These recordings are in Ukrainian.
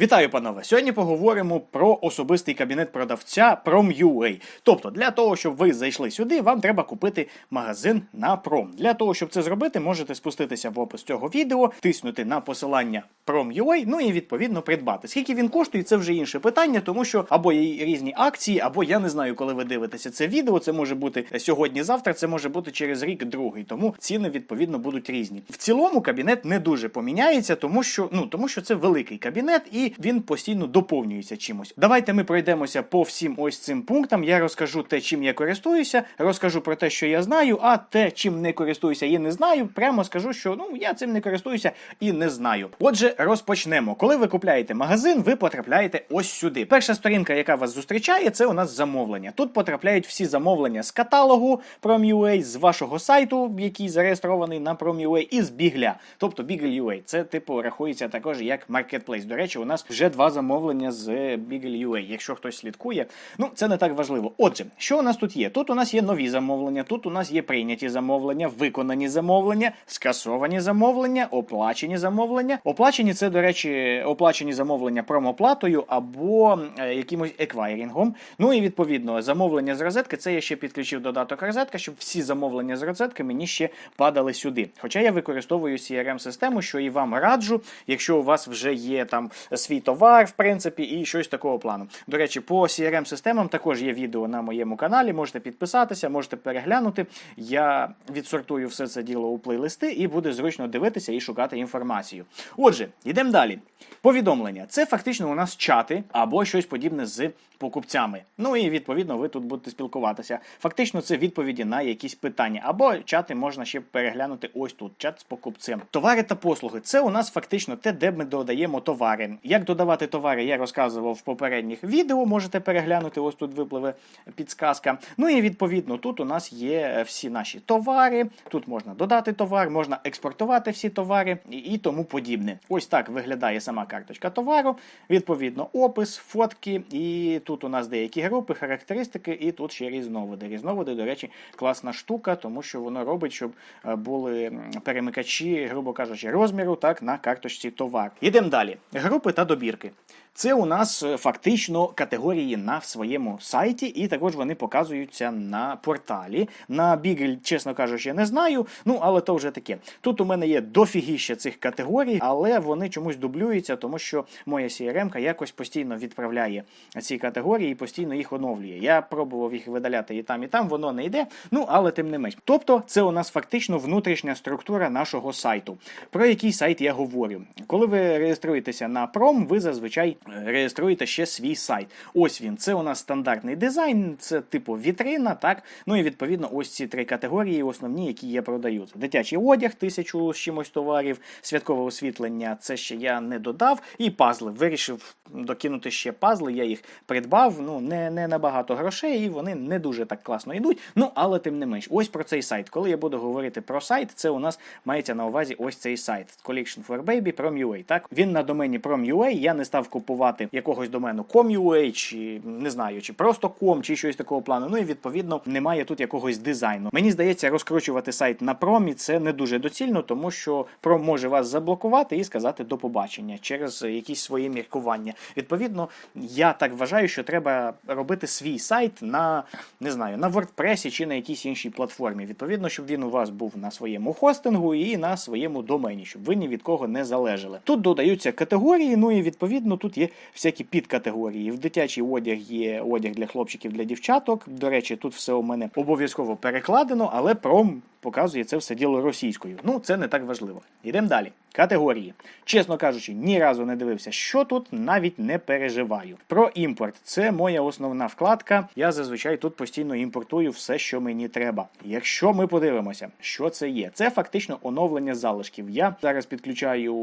Вітаю, панове! Сьогодні поговоримо про особистий кабінет продавця Prom.ua. Тобто, для того, щоб ви зайшли сюди, вам треба купити магазин на Prom. Для того, щоб це зробити, можете спуститися в опис цього відео, тиснути на посилання Prom.ua, ну і відповідно придбати. Скільки він коштує, це вже інше питання, тому що або є різні акції, або я не знаю, коли ви дивитеся це відео. Це може бути сьогодні-завтра, це може бути через рік другий. Тому ціни відповідно будуть різні. В цілому кабінет не дуже поміняється, тому що ну тому що це великий кабінет і він постійно доповнюється чимось. Давайте ми пройдемося по всім ось цим пунктам. Я розкажу те, чим я користуюся, розкажу про те, що я знаю, а те, чим не користуюся і не знаю, прямо скажу, що ну я цим не користуюся і не знаю. Отже, розпочнемо. Коли ви купляєте магазин, ви потрапляєте ось сюди. Перша сторінка, яка вас зустрічає, це у нас замовлення. Тут потрапляють всі замовлення з каталогу Prom.ua, з вашого сайту, який зареєстрований на Prom.ua, і з Бігля. Тобто Bigel.ua. Це типу рахується також як маркетплейс. До речі, у нас вже два замовлення з Bigel.ua, якщо хтось слідкує. Ну, це не так важливо. Отже, що у нас тут є? Тут у нас є нові замовлення, тут у нас є прийняті замовлення, виконані замовлення, скасовані замовлення, оплачені замовлення. Оплачені це, до речі, оплачені замовлення промоплатою або е, якимось еквайрінгом. Ну і відповідно замовлення з розетки. Це я ще підключив додаток розетка, щоб всі замовлення з розетки мені ще падали сюди. Хоча я використовую crm систему що і вам раджу, якщо у вас вже є там свій товар, в принципі, і щось такого плану. До речі, по crm системам також є відео на моєму каналі. Можете підписатися, можете переглянути. Я відсортую все це діло у плейлисти і буде зручно дивитися і шукати інформацію. Отже, йдемо далі. Повідомлення це фактично у нас чати або щось подібне з покупцями. Ну і відповідно ви тут будете спілкуватися. Фактично, це відповіді на якісь питання, або чати можна ще переглянути ось тут. Чат з покупцем. Товари та послуги це у нас фактично те, де ми додаємо товари. Як додавати товари, я розказував в попередніх відео. Можете переглянути. Ось тут випливе підсказка. Ну і відповідно тут у нас є всі наші товари. Тут можна додати товар, можна експортувати всі товари і, тому подібне. Ось так виглядає сама карточка товару. Відповідно, опис, фотки, і тут у нас деякі групи, характеристики, і тут ще різновиди. Різновиди, до речі, класна штука, тому що воно робить, щоб е, були перемикачі, грубо кажучи, розміру так на карточці товар. Ідемо далі. Групи та добірки. Це у нас е, фактично категорії на своєму сайті, і також вони показуються на порталі. На Бігель, чесно кажучи, я не знаю. Ну, але то вже таке. Тут у мене є дофігіще цих категорій, але вони чомусь дублюються, тому що моя CRM якось постійно відправляє ці категорії і постійно їх оновлює. Я пробував їх видаляти і там, і там, воно не йде. Ну, але тим не менш. Тобто, це у нас фактично внутрішня структура нашого сайту. Про який сайт я говорю? Коли ви реєструєтеся на пром, ви зазвичай реєструєте ще свій сайт. Ось він. Це у нас стандартний дизайн, це типу вітрина, так. Ну і відповідно, ось ці три категорії, основні, які я продаю. Дитячий одяг, тисячу з чимось товарів, святкове освітлення, це ще я не додав. І пазли. Вирішив докинути ще пазли. Я їх придбав. Ну не, не набагато грошей, і вони не дуже так класно йдуть. Ну але тим не менш, ось про цей сайт. Коли я буду говорити про сайт, це у нас мається на увазі ось цей сайт. Collection for Baby Prom.ua. Так він на домені Prom.ua. Я не став купувати якогось домену com.ua, чи не знаю, чи просто com, чи щось такого плану. Ну і відповідно немає тут якогось дизайну. Мені здається, розкручувати сайт на промі це не дуже доцільно, тому що пром може вас заблокувати і сказати до побачення через якісь свої міркування. Відповідно, я так вважаю, що треба робити свій сайт на не знаю, на WordPress чи на якійсь іншій платформі. Відповідно, щоб він у вас був на своєму хостингу і на своєму домені, щоб ви ні від кого не залежали. Тут додаються категорії, ну і відповідно тут є всякі підкатегорії. В дитячий одяг є одяг для хлопчиків, для дівчаток. До речі, тут все у мене обов'язково перекладено, але пром показує це все діло російською. Ну, це не так важливо. Йдемо далі. Категорії. Чесно кажучи, ні разу не дивився, що тут навіть не переживаю. Про імпорт це моя основна вкладка. Я зазвичай тут постійно імпортую все, що мені треба. Якщо ми подивимося, що це є, це фактично оновлення залишків. Я зараз підключаю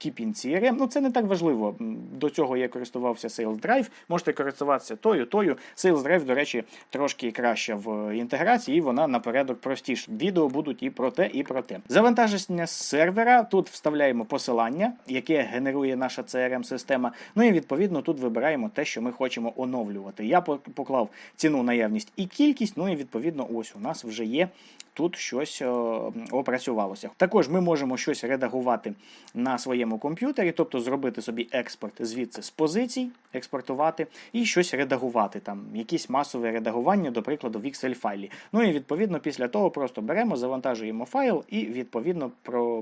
Keepin CRM. Ну це не так важливо. До цього я користувався Sales Drive. Можете користуватися тою, тою. Sales Drive, до речі, трошки краще в інтеграції, і вона напередок простіша. Відео будуть і про те, і про те. Завантаження сервера тут вставляється вставляємо посилання, яке генерує наша crm система Ну і відповідно тут вибираємо те, що ми хочемо оновлювати. Я поклав ціну наявність і кількість. Ну і відповідно, ось у нас вже є тут щось опрацювалося. Також ми можемо щось редагувати на своєму комп'ютері, тобто зробити собі експорт звідси з позицій, експортувати і щось редагувати, там якісь масове редагування, до прикладу, в Excel файлі. Ну і відповідно після того просто беремо, завантажуємо файл і відповідно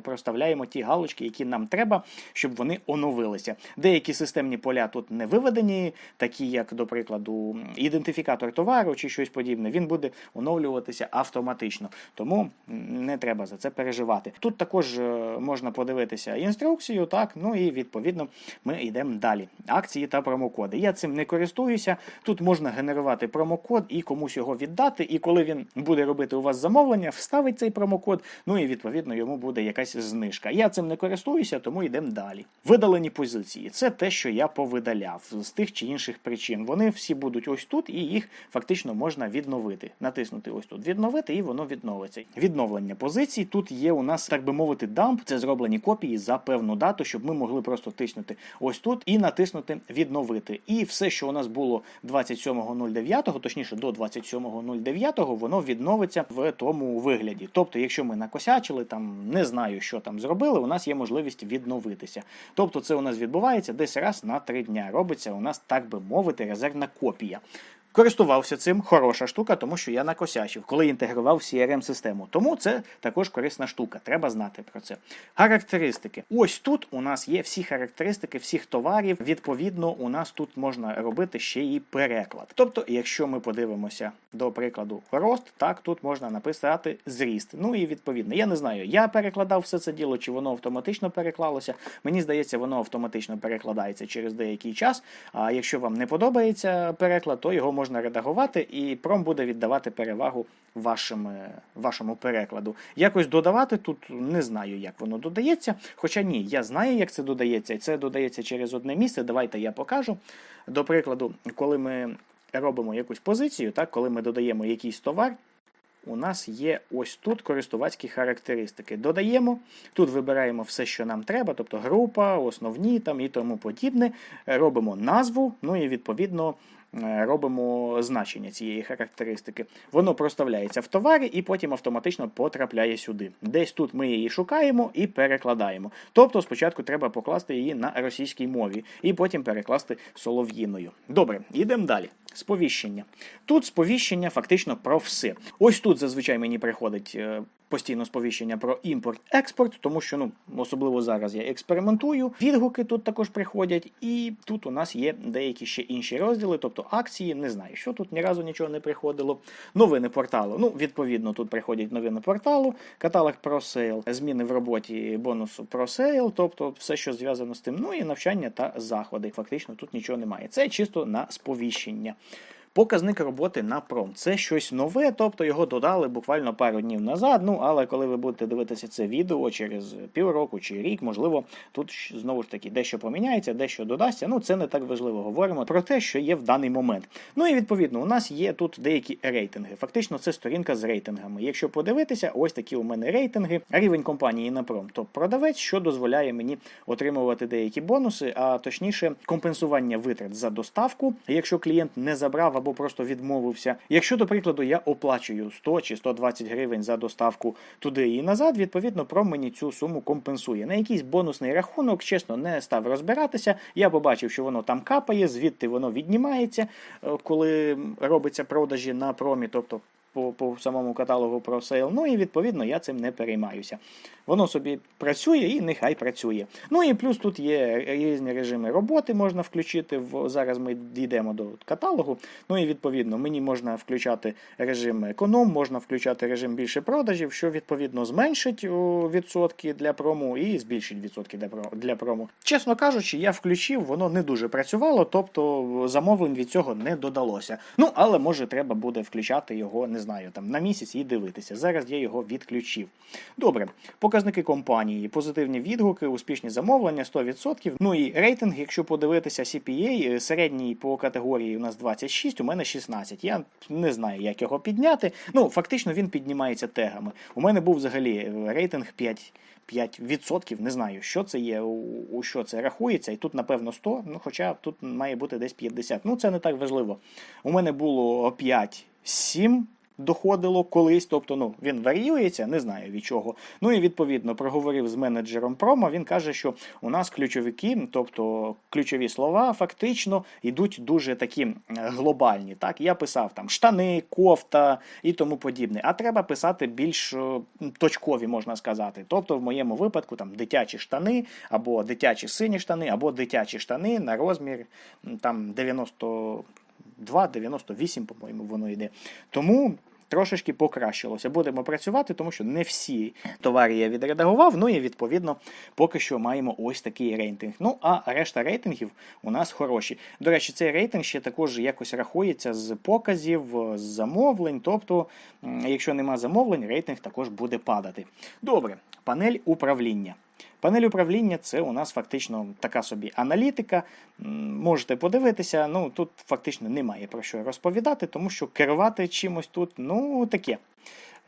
проставляємо ті галочки, які нам треба, щоб вони оновилися. Деякі системні поля тут не виведені, такі як, до прикладу, ідентифікатор товару чи щось подібне, він буде оновлюватися автоматично. Тому не треба за це переживати. Тут також е, можна подивитися інструкцію, так, ну і відповідно ми йдемо далі. Акції та промокоди. Я цим не користуюся. Тут можна генерувати промокод і комусь його віддати. І коли він буде робити у вас замовлення, вставить цей промокод, ну і відповідно йому буде якась знижка. Я цим не користуюся, тому йдемо далі. Видалені позиції це те, що я повидаляв з тих чи інших причин. Вони всі будуть ось тут, і їх фактично можна відновити. Натиснути ось тут відновити, і воно відновиться. Відновлення позицій. Тут є у нас, так би мовити, дамп. Це зроблені копії за певну дату, щоб ми могли просто тиснути ось тут і натиснути відновити. І все, що у нас було 27.09, точніше до 27.09, воно відновиться в тому вигляді. Тобто, якщо ми накосячили, там не знаю, що там зробили, у нас є можливість відновитися. Тобто, це у нас відбувається десь раз на три дня. Робиться у нас, так би мовити, резервна копія. Користувався цим хороша штука, тому що я накосячив, коли інтегрував crm систему Тому це також корисна штука. Треба знати про це. Характеристики. Ось тут у нас є всі характеристики всіх товарів. Відповідно, у нас тут можна робити ще і переклад. Тобто, якщо ми подивимося до прикладу рост, так тут можна написати зріст. Ну і відповідно, я не знаю, я перекладав все це діло, чи воно автоматично переклалося. Мені здається, воно автоматично перекладається через деякий час. А якщо вам не подобається переклад, то його можна редагувати, і пром буде віддавати перевагу вашим, е, вашому перекладу. Якось додавати тут не знаю, як воно додається. Хоча ні, я знаю, як це додається, і це додається через одне місце. Давайте я покажу. До прикладу, коли ми робимо якусь позицію, так, коли ми додаємо якийсь товар. У нас є ось тут користувацькі характеристики. Додаємо, тут вибираємо все, що нам треба, тобто група, основні там і тому подібне. Робимо назву, ну і відповідно робимо значення цієї характеристики. Воно проставляється в товарі і потім автоматично потрапляє сюди. Десь тут ми її шукаємо і перекладаємо. Тобто спочатку треба покласти її на російській мові і потім перекласти солов'їною. Добре, йдемо далі. Сповіщення. Тут сповіщення фактично про все. Ось тут зазвичай мені приходить е, постійно сповіщення про імпорт-експорт, тому що ну особливо зараз я експериментую. Відгуки тут також приходять, і тут у нас є деякі ще інші розділи, тобто акції. Не знаю, що тут ні разу нічого не приходило. Новини порталу. Ну, відповідно, тут приходять новини порталу, каталог про сейл, зміни в роботі бонусу про сейл, тобто все, що зв'язано з тим. Ну і навчання та заходи. Фактично тут нічого немає. Це чисто на сповіщення. Показник роботи на пром. Це щось нове, тобто його додали буквально пару днів назад. Ну, але коли ви будете дивитися це відео через півроку чи рік, можливо, тут знову ж таки дещо поміняється, дещо додасться. Ну, це не так важливо. Говоримо про те, що є в даний момент. Ну і відповідно, у нас є тут деякі рейтинги. Фактично, це сторінка з рейтингами. Якщо подивитися, ось такі у мене рейтинги. Рівень компанії на пром, то продавець, що дозволяє мені отримувати деякі бонуси, а точніше, компенсування витрат за доставку, якщо клієнт не забрав або або просто відмовився. Якщо, до прикладу, я оплачую 100 чи 120 гривень за доставку туди і назад, відповідно, про мені цю суму компенсує. На якийсь бонусний рахунок, чесно, не став розбиратися. Я побачив, що воно там капає, звідти воно віднімається, е, коли робиться продажі на промі, тобто по по самому каталогу про сейл. Ну і відповідно я цим не переймаюся. Воно собі працює і нехай працює. Ну і плюс тут є різні режими роботи, можна включити. Зараз ми дійдемо до каталогу. Ну і відповідно мені можна включати режим економ, можна включати режим більше продажів, що відповідно зменшить відсотки для прому і збільшить відсотки для прому. Чесно кажучи, я включив, воно не дуже працювало, тобто замовлень від цього не додалося. Ну, але може треба буде включати його, не знаю, там на місяць і дивитися. Зараз я його відключив. Добре, показники компанії, позитивні відгуки, успішні замовлення 100%. Ну і рейтинг, якщо подивитися CPA, е, середній по категорії у нас 26, у мене 16. Я не знаю, як його підняти. Ну, фактично він піднімається тегами. У мене був взагалі рейтинг 5. 5%, не знаю, що це є, у, що це рахується, і тут, напевно, 100, ну хоча тут має бути десь 50. Ну, це не так важливо. У мене було 5-7 доходило колись, тобто ну, він варіюється, не знаю від чого. Ну і відповідно проговорив з менеджером промо. Він каже, що у нас ключовики, тобто ключові слова, фактично йдуть дуже такі глобальні. Так, я писав там штани, кофта і тому подібне. А треба писати більш е, точкові, можна сказати. Тобто, в моєму випадку там дитячі штани, або дитячі сині штани, або дитячі штани на розмір там 90. 2,98, по-моєму, воно йде. Тому трошечки покращилося. Будемо працювати, тому що не всі товари я відредагував. Ну і відповідно поки що маємо ось такий рейтинг. Ну а решта рейтингів у нас хороші. До речі, цей рейтинг ще також якось рахується з показів, з замовлень. Тобто, якщо нема замовлень, рейтинг також буде падати. Добре, панель управління. Панель управління це у нас фактично така собі аналітика. Можете подивитися, ну тут фактично немає про що розповідати, тому що керувати чимось тут, ну таке.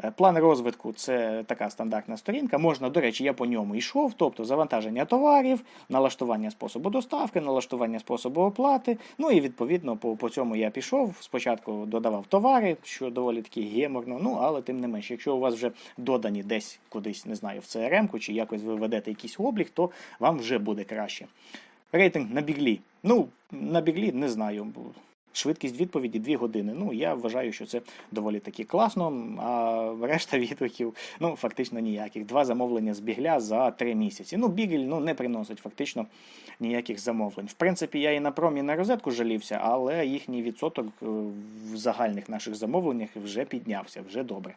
Е, План розвитку це така стандартна сторінка. Можна, до речі, я по ньому йшов, тобто завантаження товарів, налаштування способу доставки, налаштування способу оплати. Ну і відповідно по, по цьому я пішов. Спочатку додавав товари, що доволі таки геморно. Ну але тим не менше, якщо у вас вже додані десь кудись, не знаю, в CRM-ку чи якось ви ведете якийсь облік, то вам вже буде краще. Рейтинг на біглі. Ну, на біглі не знаю. Швидкість відповіді 2 години. Ну, я вважаю, що це доволі таки класно. А решта відгуків, ну, фактично ніяких. Два замовлення з бігля за 3 місяці. Ну, бігель ну, не приносить фактично ніяких замовлень. В принципі, я і на промі на розетку жалівся, але їхній відсоток е, в загальних наших замовленнях вже піднявся, вже добре.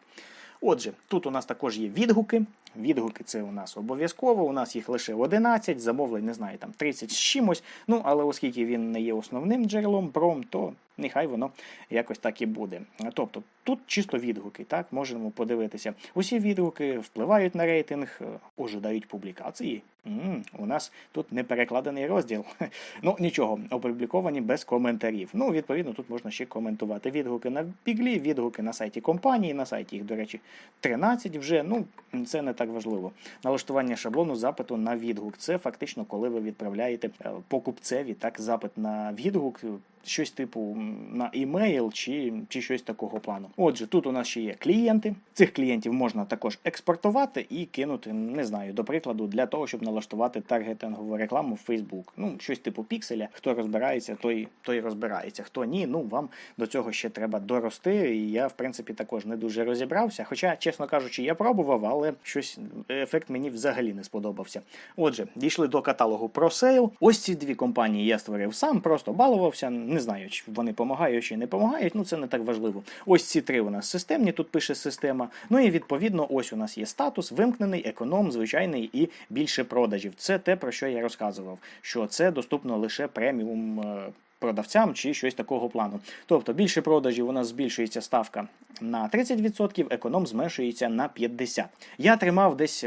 Отже, тут у нас також є відгуки. Відгуки це у нас обов'язково. У нас їх лише 11, замовлень, не знаю, там 30 з чимось. Ну, але оскільки він не є основним джерелом пром, то нехай воно якось так і буде. Тобто тут чисто відгуки, так можемо подивитися. Усі відгуки впливають на рейтинг, е, ожидають публікації. м у нас тут не перекладений розділ. Ну нічого, опубліковані без коментарів. Ну, відповідно, тут можна ще коментувати відгуки на біглі, відгуки на сайті компанії. На сайті їх, до речі, 13 вже. Ну це не так важливо. Налаштування шаблону запиту на відгук. Це фактично, коли ви відправляєте е, покупцеві так запит на відгук. Щось типу на імейл чи, чи щось такого плану. Отже, тут у нас ще є клієнти. Цих клієнтів можна також експортувати і кинути, не знаю, до прикладу, для того, щоб налаштувати таргетингову рекламу в Facebook. Ну, щось типу пікселя. Хто розбирається, той, той розбирається. Хто ні, ну вам до цього ще треба дорости. І я, в принципі, також не дуже розібрався. Хоча, чесно кажучи, я пробував, але щось ефект мені взагалі не сподобався. Отже, дійшли до каталогу ProSale. Ось ці дві компанії я створив сам, просто балувався. Не знаю, чи вони допомагають чи не допомагають. Ну це не так важливо. Ось ці три у нас системні. Тут пише система. Ну і відповідно, ось у нас є статус, вимкнений, економ, звичайний і більше продажів. Це те, про що я розказував, що це доступно лише преміум. е, Продавцям чи щось такого плану. Тобто більше продажів у нас збільшується ставка на 30%, економ зменшується на 50%. Я тримав десь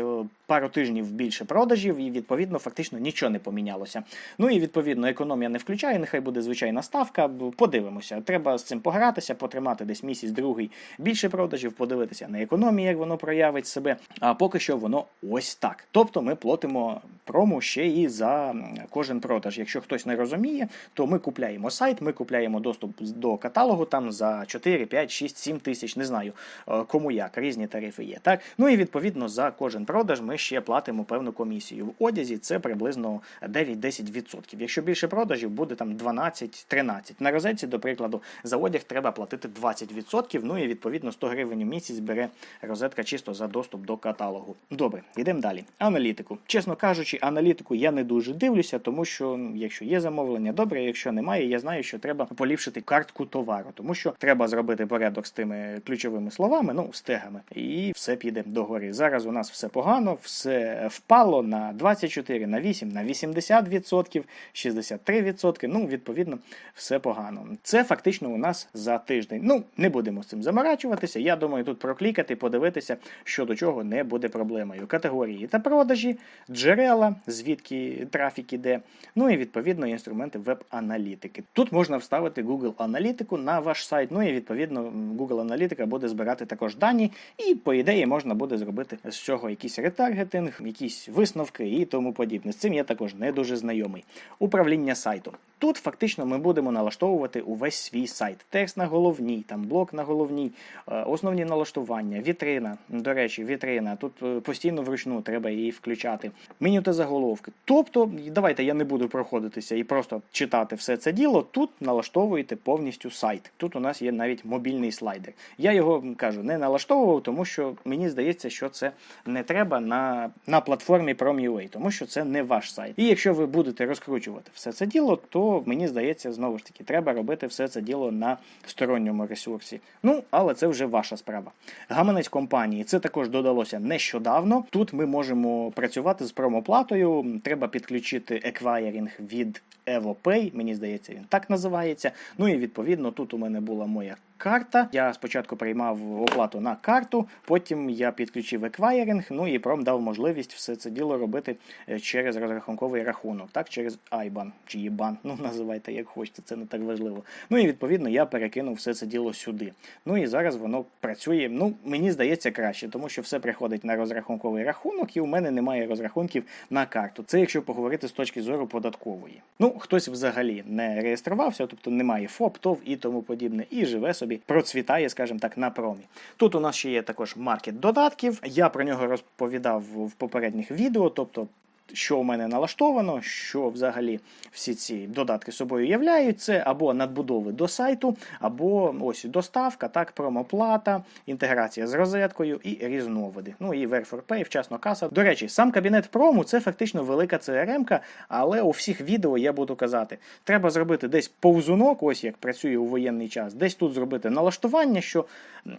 пару тижнів більше продажів, і відповідно фактично нічого не помінялося. Ну і відповідно економія не включає, нехай буде звичайна ставка. Подивимося. Треба з цим погратися, потримати десь місяць, другий більше продажів, подивитися на економію, як воно проявить себе. А поки що воно ось так. Тобто ми платимо прому ще і за кожен продаж. Якщо хтось не розуміє, то ми купляємо сайт, ми купляємо доступ до каталогу там за 4, 5, 6, 7 тисяч, не знаю е, кому як, різні тарифи є. Так? Ну і відповідно за кожен продаж ми ще платимо певну комісію. В одязі це приблизно 9-10%. Якщо більше продажів, буде там 12-13%. На розетці, до прикладу, за одяг треба платити 20%. Ну і відповідно 100 гривень у місяць бере розетка чисто за доступ до каталогу. Добре, йдемо далі. Аналітику. Чесно кажучи, аналітику я не дуже дивлюся, тому що ну, якщо є замовлення, добре, якщо немає, я знаю, що треба поліпшити картку товару, тому що треба зробити порядок з тими ключовими словами, ну з тегами, і все піде догори. Зараз у нас все погано, все впало на 24, на 8, на 80%, 63%. Ну, відповідно, все погано. Це фактично у нас за тиждень. Ну, не будемо з цим заморачуватися. Я думаю, тут проклікати, подивитися, що до чого не буде проблемою. Категорії та продажі, джерела, звідки трафік іде. Ну і відповідно інструменти веб-аналітики. Тут можна вставити Google аналітику на ваш сайт. Ну і відповідно Google аналітика буде збирати також дані, і по ідеї можна буде зробити з цього якийсь ретаргет. Таргетинг, якісь висновки і тому подібне. З цим я також не дуже знайомий. Управління сайтом. Тут фактично ми будемо налаштовувати увесь свій сайт. Текст на головній, там блок на головній, е, основні налаштування, вітрина. До речі, вітрина. Тут е, постійно вручну треба її включати. Меню та заголовки. Тобто, давайте я не буду проходитися і просто читати все це діло. Тут налаштовуєте повністю сайт. Тут у нас є навіть мобільний слайдер. Я його кажу, не налаштовував, тому що мені здається, що це не треба на, на платформі Prom.ua, тому що це не ваш сайт. І якщо ви будете розкручувати все це діло, то мені здається, знову ж таки, треба робити все це діло на сторонньому ресурсі. Ну, але це вже ваша справа. Гаманець компанії це також додалося нещодавно. Тут ми можемо працювати з промоплатою. Треба підключити еквайрінг від EvoPay, мені здається, він так називається. Ну і відповідно тут у мене була моя карта. Я спочатку приймав оплату на карту, потім я підключив еквайринг, ну і пром дав можливість все це діло робити е, через розрахунковий рахунок, так, через IBAN чи IBAN, ну називайте як хочете, це не так важливо. Ну і відповідно я перекинув все це діло сюди. Ну і зараз воно працює. Ну, мені здається, краще, тому що все приходить на розрахунковий рахунок, і у мене немає розрахунків на карту. Це якщо поговорити з точки зору податкової. Ну, хтось взагалі не реєструвався, тобто немає ФОП, ТОВ і тому подібне, і живе собі, процвітає, скажімо так, на промі. Тут у нас ще є також маркет додатків. Я про нього розповідав в попередніх відео, тобто. Що у мене налаштовано, що взагалі всі ці додатки собою являють, це або надбудови до сайту, або ось доставка, так, промоплата, інтеграція з розеткою і різновиди. Ну і Ver4Pay, вчасно каса. До речі, сам кабінет прому це фактично велика CRM-ка, але у всіх відео я буду казати, треба зробити десь повзунок, ось як працює у воєнний час, десь тут зробити налаштування, що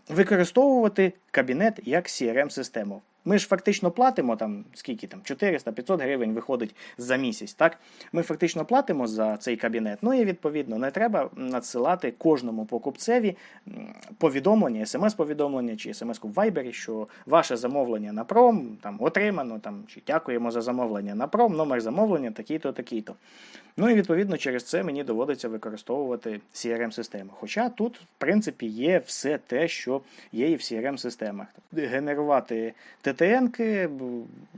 використовувати кабінет як CRM-систему. Ми ж фактично платимо там скільки там 400-500 гривень виходить за місяць. Так ми фактично платимо за цей кабінет. Ну і відповідно не треба надсилати кожному покупцеві повідомлення, смс-повідомлення чи смс в Viber, що ваше замовлення на пром там отримано там чи дякуємо за замовлення на пром, номер замовлення такий-то, такий-то. Ну і відповідно через це мені доводиться використовувати CRM-систему. Хоча тут, в принципі, є все те, що є і в CRM-системах. Генерувати ТТНки,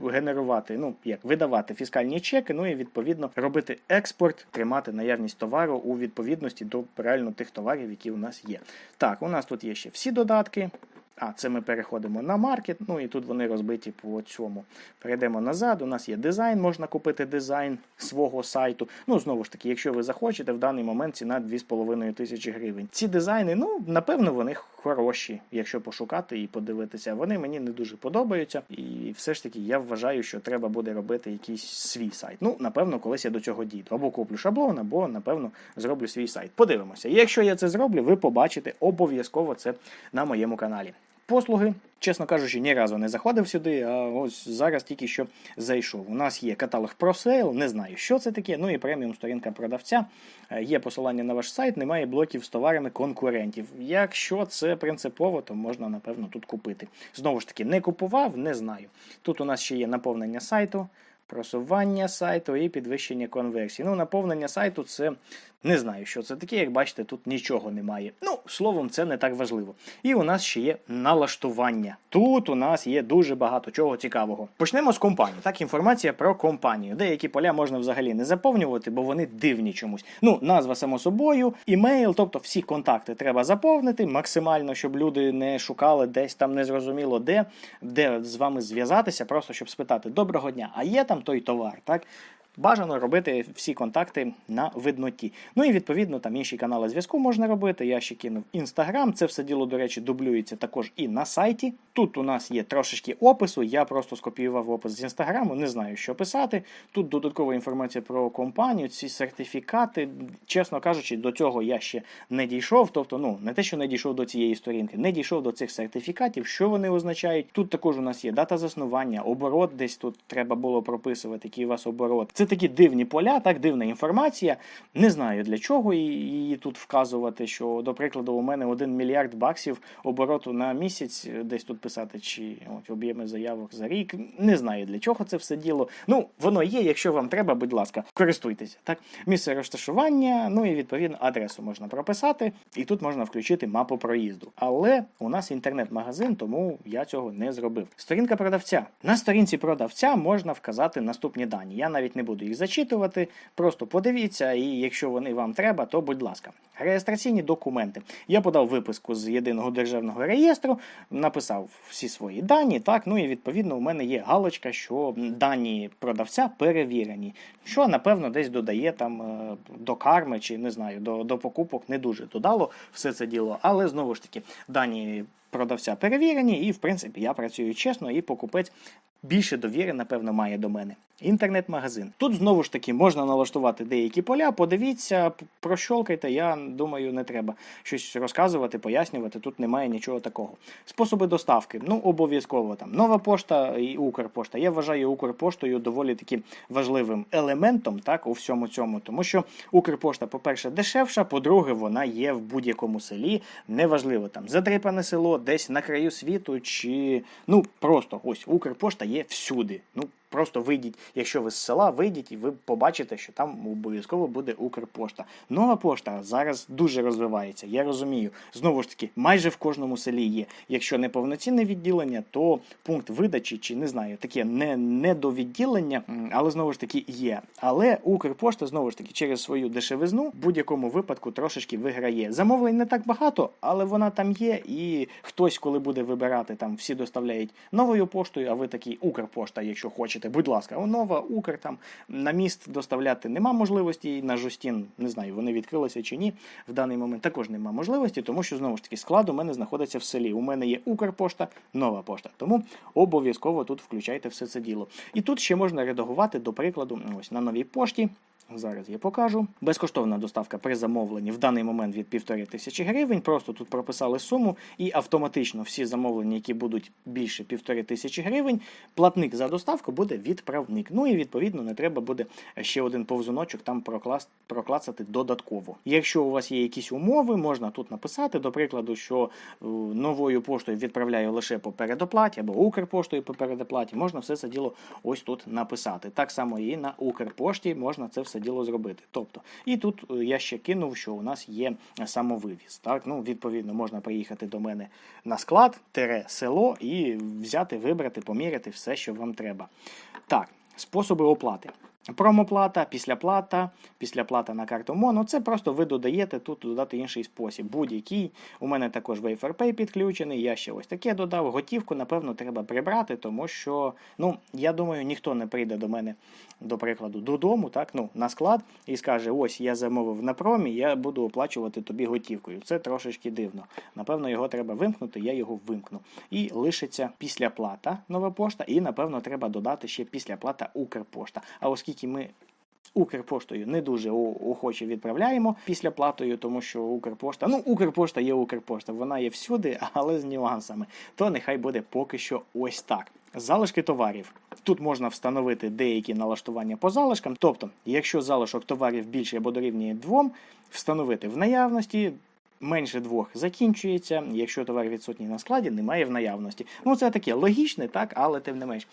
генерувати, ну як видавати фіскальні чеки, ну і відповідно робити експорт, тримати наявність товару у відповідності до реально тих товарів, які у нас є. Так, у нас тут є ще всі додатки. А, це ми переходимо на маркет, ну і тут вони розбиті по цьому. Перейдемо назад. У нас є дизайн, можна купити дизайн свого сайту. Ну, знову ж таки, якщо ви захочете, в даний момент ціна 2,5 тисячі гривень. Ці дизайни, ну, напевно, вони хороші, якщо пошукати і подивитися. Вони мені не дуже подобаються. І все ж таки я вважаю, що треба буде робити якийсь свій сайт. Ну, напевно, колись я до цього дійду. Або куплю шаблон, або, напевно, зроблю свій сайт. Подивимося. Якщо я це зроблю, ви побачите обов'язково це на моєму каналі послуги. Чесно кажучи, ні разу не заходив сюди, а ось зараз тільки що зайшов. У нас є каталог ProSale, не знаю, що це таке. Ну і преміум сторінка продавця. Є посилання на ваш сайт, немає блоків з товарами конкурентів. Якщо це принципово, то можна, напевно, тут купити. Знову ж таки, не купував, не знаю. Тут у нас ще є наповнення сайту. Просування сайту і підвищення конверсії. Ну, наповнення сайту це не знаю, що це таке. Як бачите, тут нічого немає. Ну, словом, це не так важливо. І у нас ще є налаштування. Тут у нас є дуже багато чого цікавого. Почнемо з компанії. Так, інформація про компанію. Деякі поля можна взагалі не заповнювати, бо вони дивні чомусь. Ну, назва само собою, імейл, тобто всі контакти треба заповнити максимально, щоб люди не шукали десь там незрозуміло де, де з вами зв'язатися, просто щоб спитати доброго дня, а є там той товар, так? Бажано робити всі контакти на видноті. Ну і відповідно там інші канали зв'язку можна робити. Я ще кинув інстаграм. Це все діло, до речі, дублюється також і на сайті. Тут у нас є трошечки опису. Я просто скопіював опис з інстаграму, не знаю, що писати. Тут додаткова інформація про компанію, ці сертифікати. Чесно кажучи, до цього я ще не дійшов. Тобто, ну не те, що не дійшов до цієї сторінки, не дійшов до цих сертифікатів, що вони означають. Тут також у нас є дата заснування, оборот, десь тут треба було прописувати, який у вас оборот. Це такі дивні поля, так дивна інформація. Не знаю для чого її тут вказувати. Що, до прикладу, у мене 1 мільярд баксів обороту на місяць, десь тут писати, чи об'єми заявок за рік. Не знаю для чого це все діло. Ну, воно є. Якщо вам треба, будь ласка, користуйтеся. Так, місце розташування, ну і відповідно адресу можна прописати, і тут можна включити мапу проїзду. Але у нас інтернет-магазин, тому я цього не зробив. Сторінка продавця. На сторінці продавця можна вказати наступні дані. Я навіть не буду їх зачитувати, просто подивіться, і якщо вони вам треба, то будь ласка. Реєстраційні документи. Я подав виписку з єдиного державного реєстру, написав всі свої дані. Так, ну і відповідно у мене є галочка, що дані продавця перевірені. Що напевно десь додає там е, до карми чи не знаю, до, до покупок не дуже додало все це діло. Але знову ж таки, дані продавця перевірені, і в принципі я працюю чесно, і покупець більше довіри, напевно, має до мене. Інтернет-магазин. Тут знову ж таки можна налаштувати деякі поля. Подивіться, прощолкайте. Я думаю, не треба щось розказувати, пояснювати. Тут немає нічого такого. Способи доставки. Ну, обов'язково там нова пошта і Укрпошта. Я вважаю Укрпоштою доволі таки важливим елементом так у всьому цьому, тому що Укрпошта, по-перше, дешевша, по-друге, вона є в будь-якому селі. Неважливо там задрипане село, десь на краю світу, чи ну просто ось Укрпошта є всюди. Ну Просто вийдіть, якщо ви з села, вийдіть і ви побачите, що там обов'язково буде Укрпошта. Нова пошта зараз дуже розвивається. Я розумію. Знову ж таки, майже в кожному селі є. Якщо не повноцінне відділення, то пункт видачі чи не знаю, таке не, не до відділення, але знову ж таки є. Але Укрпошта знову ж таки через свою дешевизну в будь-якому випадку трошечки виграє. Замовлень не так багато, але вона там є. І хтось, коли буде вибирати, там всі доставляють новою поштою, а ви такий Укрпошта, якщо хочете, будь ласка, Онова, нова Укр там на міст доставляти нема можливості. На Жостін не знаю, вони відкрилися чи ні. В даний момент також нема можливості, тому що знову ж таки склад у мене знаходиться в селі. У мене є Укрпошта, нова пошта. Тому обов'язково тут включайте все це діло. І тут ще можна редагувати, до прикладу, ось на новій пошті. Зараз я покажу. Безкоштовна доставка при замовленні в даний момент від півтори тисячі гривень. Просто тут прописали суму, і автоматично всі замовлення, які будуть більше півтори тисячі гривень, платник за доставку буде відправник. Ну і відповідно не треба буде ще один повзуночок там проклас... проклацати додатково. Якщо у вас є якісь умови, можна тут написати, до прикладу, що е, новою поштою відправляю лише по передоплаті або Укрпоштою по передоплаті. Можна все це діло ось тут написати. Так само і на Укрпошті можна це все діло зробити. Тобто, і тут е, я ще кинув, що у нас є самовивіз. Так, ну відповідно, можна приїхати до мене на склад, тере село і взяти, вибрати, поміряти все, що вам треба. Так, способи оплати. Промоплата, післяплата, післяплата на карту МОНО. Це просто ви додаєте тут додати інший спосіб. Будь-який. У мене також WaferPay підключений. Я ще ось таке додав. Готівку, напевно, треба прибрати, тому що, ну, я думаю, ніхто не прийде до мене, до прикладу, додому, так, ну, на склад і скаже: ось я замовив на промі, я буду оплачувати тобі готівкою. Це трошечки дивно. Напевно, його треба вимкнути, я його вимкну. І лишиться післяплата нова пошта, і, напевно, треба додати ще післяплата Укрпошта. А оскільки ми Укрпоштою не дуже охоче відправляємо після платою, тому що Укрпошта, ну Укрпошта є Укрпошта, вона є всюди, але з нюансами. То нехай буде поки що ось так. Залишки товарів. Тут можна встановити деякі налаштування по залишкам. Тобто, якщо залишок товарів більше або дорівнює двом, встановити в наявності. Менше двох закінчується. Якщо товар відсутній на складі, немає в наявності. Ну це таке логічне, так, але тим не менш,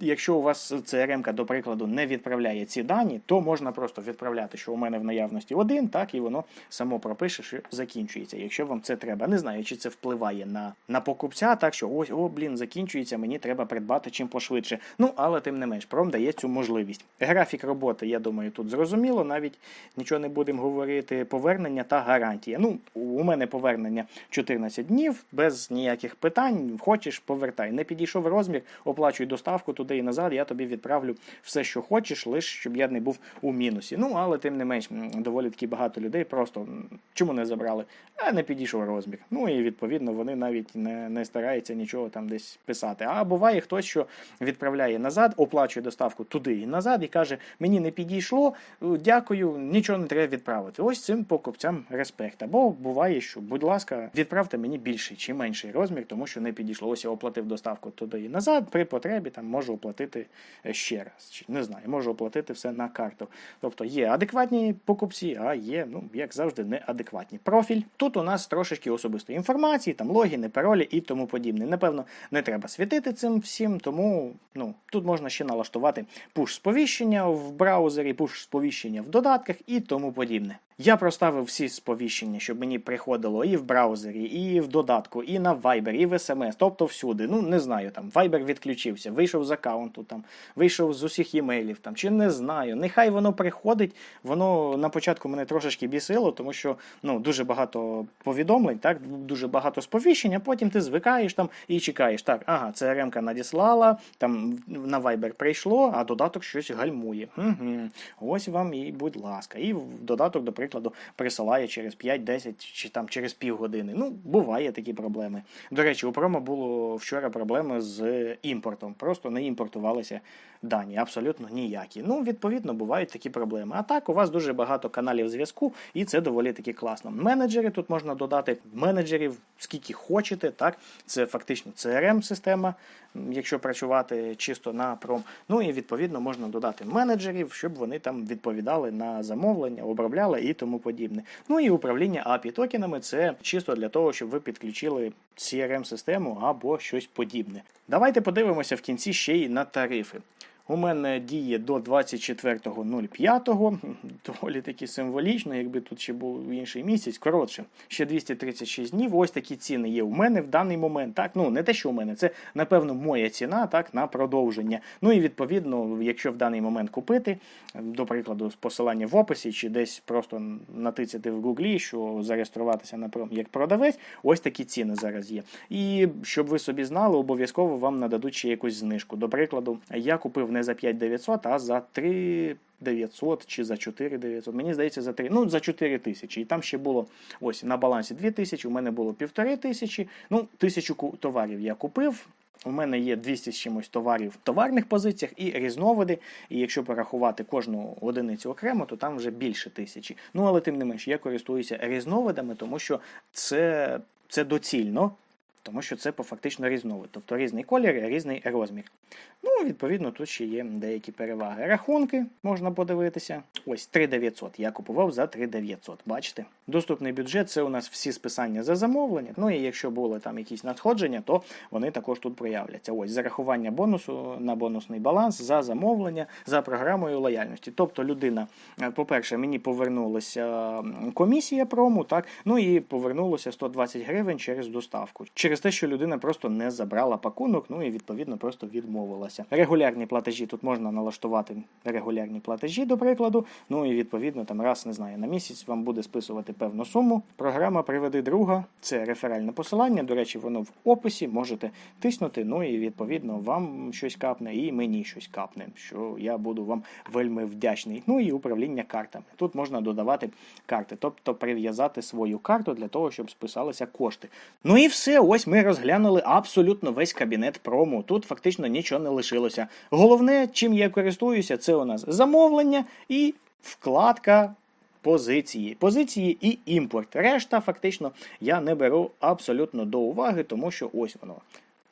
якщо у вас CRM, до прикладу, не відправляє ці дані, то можна просто відправляти, що у мене в наявності один, так і воно само пропише, що закінчується. Якщо вам це треба, не знаю, чи це впливає на, на покупця, так що ось о, блін, закінчується, мені треба придбати чим пошвидше. Ну але тим не менш, пром дає цю можливість. Графік роботи, я думаю, тут зрозуміло, навіть нічого не будемо говорити. Повернення та гарантія. Ну, у мене повернення 14 днів, без ніяких питань. Хочеш, повертай. Не підійшов розмір, оплачуй доставку туди і назад. Я тобі відправлю все, що хочеш, лише щоб я не був у мінусі. Ну, але тим не менш, доволі таки багато людей просто чому не забрали? А не підійшов розмір. Ну і відповідно вони навіть не, не стараються нічого там десь писати. А буває хтось, що відправляє назад, оплачує доставку туди і назад, і каже: мені не підійшло, дякую, нічого не треба відправити. Ось цим покупцям респект. Або буває, що, будь ласка, відправте мені більший чи менший розмір, тому що не підійшло. Ось я оплатив доставку туди і назад. При потребі там можу оплатити е, ще раз. Чи не знаю, можу оплатити все на карту. Тобто є адекватні покупці, а є, ну як завжди, неадекватні. Профіль. Тут у нас трошечки особистої інформації, там логіни, паролі і тому подібне. Напевно, не треба світити цим всім, тому ну тут можна ще налаштувати пуш-сповіщення в браузері, пуш-сповіщення в додатках і тому подібне. Я проставив всі сповіщення, щоб мені приходило і в браузері, і в додатку, і на Viber, і в SMS, тобто всюди. Ну не знаю, там Viber відключився, вийшов з аккаунту, там вийшов з усіх імейлів, там чи не знаю. Нехай воно приходить. Воно на початку мене трошечки бісило, тому що ну дуже багато повідомлень, так дуже багато сповіщень, а потім ти звикаєш там і чекаєш. Так, ага, ремка надіслала, там на Viber прийшло, а додаток щось гальмує. Угу. Ось вам і будь ласка. І в додаток, до прикладу, присилає через 5-10 чи там через півгодини. Ну, буває такі проблеми. До речі, у промо було вчора проблеми з імпортом. Просто не імпортувалися дані, абсолютно ніякі. Ну, відповідно, бувають такі проблеми. А так, у вас дуже багато каналів зв'язку, і це доволі таки класно. Менеджери тут можна додати менеджерів скільки хочете. Так, це фактично crm система якщо працювати чисто на пром. Ну і відповідно можна додати менеджерів, щоб вони там відповідали на замовлення, обробляли і тому подібне. Ну і управління API токенами це чисто для того, щоб ви підключили crm систему або щось подібне. Давайте подивимося в кінці ще й на тарифи. У мене діє до 24.05. Доволі таки символічно, якби тут ще був інший місяць. Коротше, ще 236 днів. Ось такі ціни є у мене в даний момент. Так, ну не те, що у мене, це напевно моя ціна так на продовження. Ну і відповідно, якщо в даний момент купити, до прикладу, з посилання в описі, чи десь просто натицяти в Гуглі, що зареєструватися на пром як продавець, ось такі ціни зараз є. І щоб ви собі знали, обов'язково вам нададуть ще якусь знижку. До прикладу, я купив не за 5900, а за 3 900 чи за 4 900. Мені здається, за 3, ну за 4 тисячі. І там ще було ось на балансі 2 тисячі, у мене було півтори тисячі. Ну, тисячу товарів я купив. У мене є 200 з чимось товарів в товарних позиціях і різновиди. І якщо порахувати кожну одиницю окремо, то там вже більше тисячі. Ну але тим не менш, я користуюся різновидами, тому що це, це доцільно. Тому що це по фактично різновид, тобто різний колір, і різний розмір. Ну, відповідно, тут ще є деякі переваги. Рахунки можна подивитися. Ось 3900. Я купував за 3900. Бачите? Доступний бюджет це у нас всі списання за замовлення. Ну і якщо були там якісь надходження, то вони також тут проявляться. Ось зарахування бонусу на бонусний баланс за замовлення за програмою лояльності. Тобто людина, е, по-перше, мені повернулася комісія прому, так ну і повернулося 120 гривень через доставку. Через те, що людина просто не забрала пакунок, ну і відповідно просто відмовилася. Регулярні платежі тут можна налаштувати регулярні платежі, до прикладу. Ну і відповідно там раз не знаю на місяць вам буде списувати певну суму. Програма Приведи друга це реферальне посилання. До речі, воно в описі можете тиснути. Ну і відповідно вам щось капне, і мені щось капне. Що я буду вам вельми вдячний. Ну і управління картами. Тут можна додавати карти, тобто прив'язати свою карту для того, щоб списалися кошти. Ну і все, ось ми розглянули абсолютно весь кабінет прому. Тут фактично нічого не лишилося. Головне, чим я користуюся, це у нас замовлення і вкладка. Позиції, позиції і імпорт. Решта, фактично, я не беру абсолютно до уваги, тому що ось воно.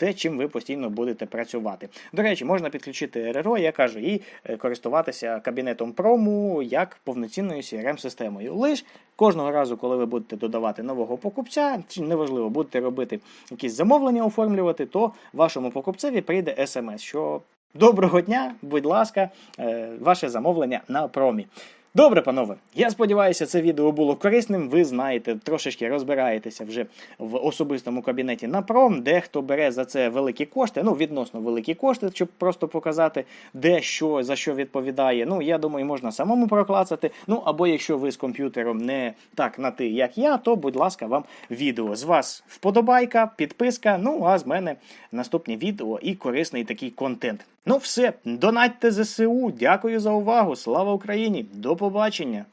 Те, чим ви постійно будете працювати. До речі, можна підключити РРО, я кажу, і е, користуватися кабінетом прому як повноцінною CRM-системою. Лиш кожного разу, коли ви будете додавати нового покупця, чи неважливо, будете робити якісь замовлення, оформлювати, то вашому покупцеві прийде смс, що доброго дня, будь ласка, е, ваше замовлення на промі. Добре, панове. Я сподіваюся, це відео було корисним. Ви знаєте, трошечки розбираєтеся вже в особистому кабінеті на пром, дехто бере за це великі кошти, ну відносно великі кошти, щоб просто показати, де що за що відповідає. Ну я думаю, можна самому проклацати. Ну або якщо ви з комп'ютером не так на ти, як я, то будь ласка, вам відео. З вас вподобайка, підписка. Ну а з мене наступні відео і корисний такий контент. Ну все, донатьте ЗСУ. Дякую за увагу. Слава Україні! До побачення!